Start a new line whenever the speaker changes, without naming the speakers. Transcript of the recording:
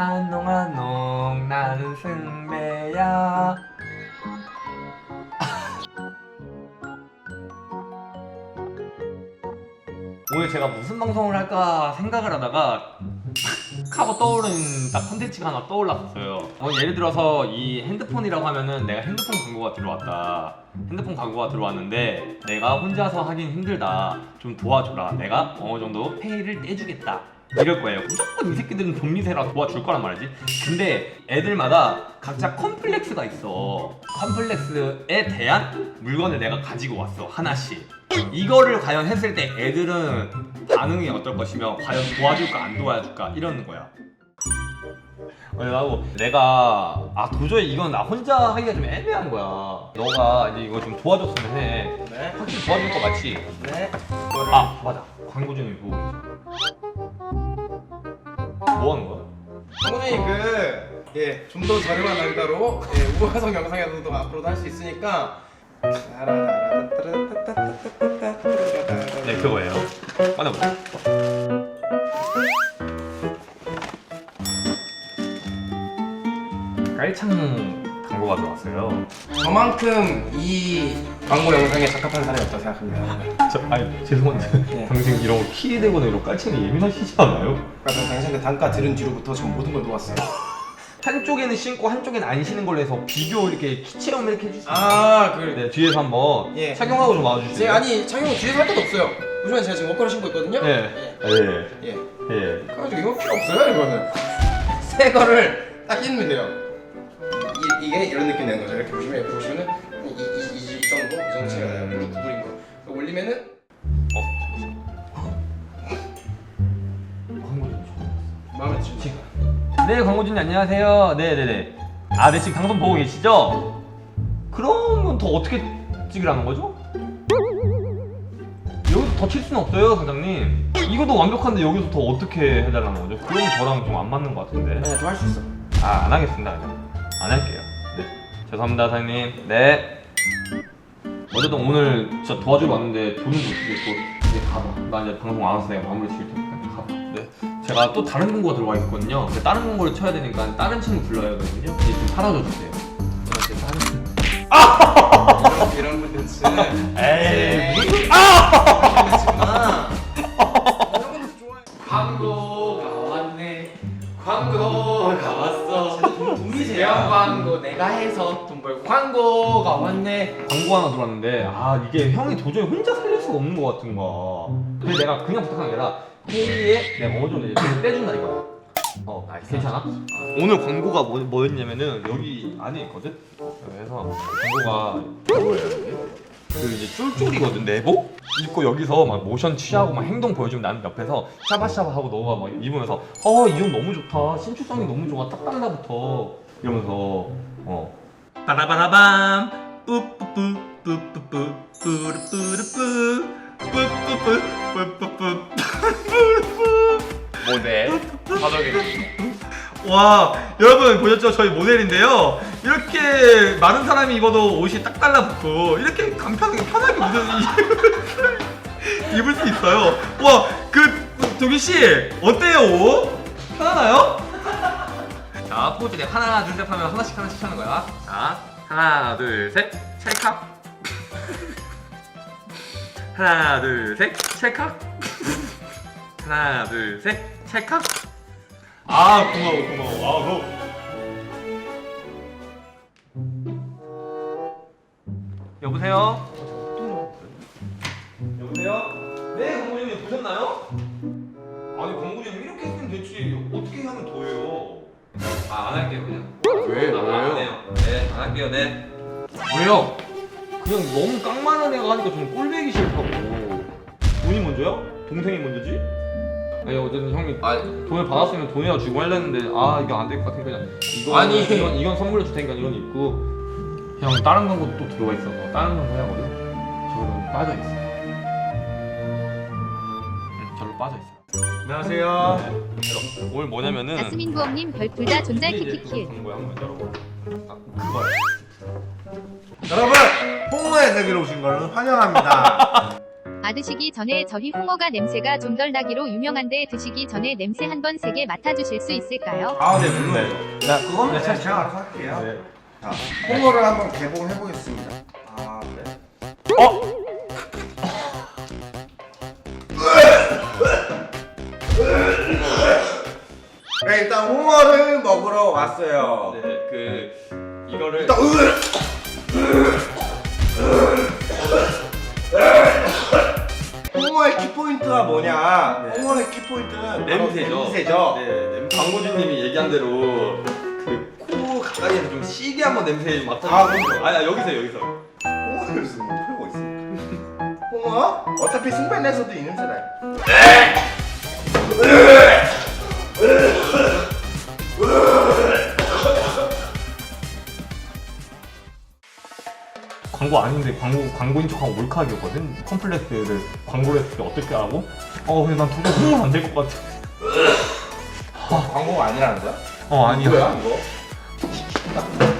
안녕 안녕 나는 승배야 오늘 제가 무슨 방송을 할까 생각을 하다가 카고 떠오른 딱 컨텐츠가 하나 떠올랐어요. 어, 예를 들어서 이 핸드폰이라고 하면은 내가 핸드폰 광고가 들어왔다. 핸드폰 광고가 들어왔는데 내가 혼자서 하긴 힘들다. 좀 도와줘라. 내가 어느 정도 페이를 떼주겠다. 이럴 거예요. 무조건 이 새끼들은 돈 미세라 도와줄 거란 말이지. 근데 애들마다 각자 컴플렉스가 있어. 컴플렉스에 대한 물건을 내가 가지고 왔어. 하나씩. 이거를 과연 했을 때 애들은 반응이 어떨 것이며 과연 도와줄까 안 도와줄까 이러는 거야. 그래가지고 내가 아 도저히 이건 나 혼자 하기가 좀 애매한 거야. 너가 이제 이거 좀 도와줬으면 해.
네.
확실히 도와줄 거 맞지?
네.
아 맞아. 광고 중에 보고. 뭐 하는 거야?
성훈이 그, 예, 좀 더 저렴한 단가로 예, 우화성 영상에서도 앞으로도 할 수 있으니까.
네 그거예요. 꺼내보자. 깔창 광고가 들어왔어요.
저만큼 이 광고 영상에 적합한 사람이 없다고 생각합니다.
저, 아니 죄송한데
네.
당신 이런 거 키대거나 이런 깔창이 예민하시지 않아요?
그래서 당신한테 단가 들은 뒤로부터 전 모든 걸 놓았어요.
한쪽에는 신고 한쪽에는 안 신는 걸로 해서 비교 이렇게 키 체험 이렇게 해주시면
아, 그,
네 뒤에서 한번
예.
착용하고
좀제
와주세요.
아니 착용 뒤에서 할 것도 없어요. 보시면 제가 지금 옷걸이 신고 있거든요.
예. 예.
예.
예.
그래가지고 이거 필요 없어요 이거는. 새 거를 딱 끼면 돼요. 이, 이게 이런 느낌 내는 거죠. 이렇게 보시면 이렇게 보시면은 이, 이, 이, 이 정도 이 정도 차이가 나요. 그리고 구부린 거. 올리면은
좀 줘.
마음에 드시죠?
네 광고주님 안녕하세요. 네 네 네. 아, 네 지금 방송 보고 계시죠? 그러면 더 어떻게 찍으라는 거죠? 여기서 더 칠 수는 없어요, 사장님. 이것도 완벽한데 여기서 더 어떻게 해달라는 거죠? 그럼 저랑 좀 안 맞는 것 같은데.
네, 더할 수 있어.
아, 안 하겠습니다. 그냥. 안 할게요. 네. 죄송합니다, 사장님. 네. 어쨌든 오늘 진짜 도와주러 왔는데 돈은 못 주겠고 이제 가봐. 나 이제 방송 안 와서 내가 마무리 지을 테니까 가봐. 네. 제가 또 다른 공고가 들어와 있거든요. 근데 다른 공고를 쳐야 되니까 다른 친구 불러야 되거든요. 이제 좀 사라져 주세요. 이제 다른 친구.
이런 콘텐츠.
에이,
무슨 아!
광고 내가 해서 돈 벌고 광고가 왔네
광고 하나 들어왔는데 아 이게 형이 도저히 혼자 살릴 수가 없는 것 같은 거야. 그래서 내가 그냥 부탁한 게 아니라 회의에 내가 어느 정도 이제 돈을 떼준다 이거야. 어, 괜찮아? 오늘 광고가 뭐, 뭐였냐면은 여기 안에 있거든. 그래서 광고가 뭐예요? 이게? 그 이제 쫄쫄이거든 내복 입고 여기서 막 모션 취하고 막 행동 보여주면 나는 옆에서 샤바샤바 하고 너가 막 입으면서 어이 옷 너무 좋다 신축성이 너무 좋아 딱 달라붙어 이러면서 어 빠라바라밤 뿌뿌뿌 뿌뿌뿌 뿌르뿌르뿌 뿌뿌뿌 뿌뿌뿌
모델 바닥에
와 여러분 보셨죠 저희 모델인데요 이렇게 많은 사람이 입어도 옷이 딱 달라붙고 이렇게 간편하게 편하게 입을, 입을 수 있어요 와그 도기 씨 어때요 옷 편하나요? 자 포즈. 내 하나 둘 셋 하면 하나씩 하나씩 하는 거야. 자 하나 둘셋. 찰칵. 하나 둘셋. 찰칵. 하나 둘셋. 찰칵. 아 고마워 고마워. 아 너. 여보세요? 여보세요? 네 광고주님 보셨나요? 아니 광고주님 이렇게 했으면 됐지. 어떻게 하면 더해요 아 안 할게요 그냥
왜?
아, 안 해요 네 안 할게요 네
왜요?
그냥 너무 깡만한 애가 하니까 좀 꼴배기 싫다고 돈이 먼저야? 동생이 먼저지? 아니 어쨌든 형이
아,
돈을 받았으면 돈이나 주고 하려는데 아 이거 안 될 것 같으니까 그냥 이거
아니.
이건, 이건 선물로 줄 테니까 이건 입고 형 다른 광고도 또 들어와 있어서 다른 광고 해야 하거든 저로 빠져 있어 응 절로 빠져 있어 안녕하세요 네. 오늘 뭐냐면은
자스민 부엉님 별풀다 존잘
이제
키키키
광고야 한번 열어봐 아
여러분 홍어의 세계로 오신 걸 환영합니다.
아 드시기 전에 저희 홍어가 냄새가 좀 덜 나기로 유명한데 드시기 전에 냄새 한 번 세게 맡아주실 수 있을까요?
아, 네, 물론.
나
그거는
네,
제가, 알아서 할게요.
네.
자, 홍어를 한번 개봉해 보겠습니다. 아, 네. 네, 일단 홍어를 먹으러 왔어요.
네, 그 이거를
일단 홍어의 키포인트가 뭐냐?
네.
홍어의 키포인트는 바로
냄새죠.
냄새죠.
네. 광고주님이 얘기한 대로 그 코 가까이에서 좀 시게 한번 냄새 맡아.
아, 그럼요.
아니야 여기서 여기서.
홍어를 무슨 뭐 필요가 있습니까? 홍어? 어차피 승변에서도 이 냄새 나요.
광고 아닌데 광고 광고인 척하고 몰카하기였거든. 컴플렉스를 광고를 했을 때 어떻게 하고? 어 근데 난 도저히 홍보는 안될 것 같아.
광고가 아니라는 거야?
어 아니야.
뭐야 이거?